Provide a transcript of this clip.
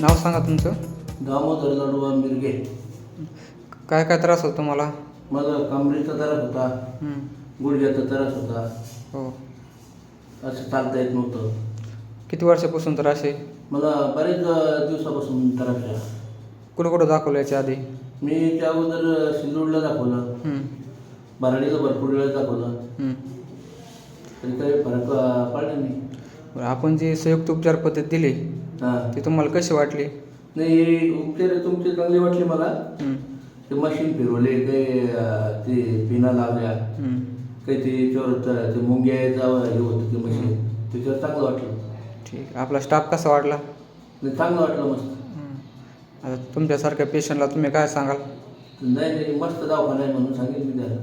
नाव सांगा तुमचं? दामोदर लडवा मिरगे. काय काय त्रास होतो तुम्हाला मला कमरेचा त्रास होता. हं. गुडघ्याचा त्रास होता. हो. असं चालता येत नव्हतं. किती वर्षापासून तर असे मला बरेच अ, दिवसापासून त्रास आहे. कुठं कुठं दाखवलं याच्या आधी? मी त्या अगोदर सिल्लोडला दाखवलं. हं. बाराडीला भरपूर वेळेस दाखवलं. हं. तरी काही फरक अ, पडला नाही. बरं, आपण जी संयुक्त उपचार पद्धत दिली हां. ती तुम्हाला कशी वाटली? नाही उपचार तुमचे चांगले वाटले मला. ते मशीन फिरवले काही ते पिना लावल्या. काही ते याच्यावर त- ते मुंग्याचा हे होतं ते मशीन त्याच्यावर चांगलं वाटलं. ठीक. आपला स्टाफ कसा वाटला? नाही चांगलं वाटलं मस्त. आता तुमच्यासारख्या पेशंटला तुम्ही काय सांगाल? नाही नाही मस्त दवाखाना आहे म्हणून सांगितलं मी त्याला.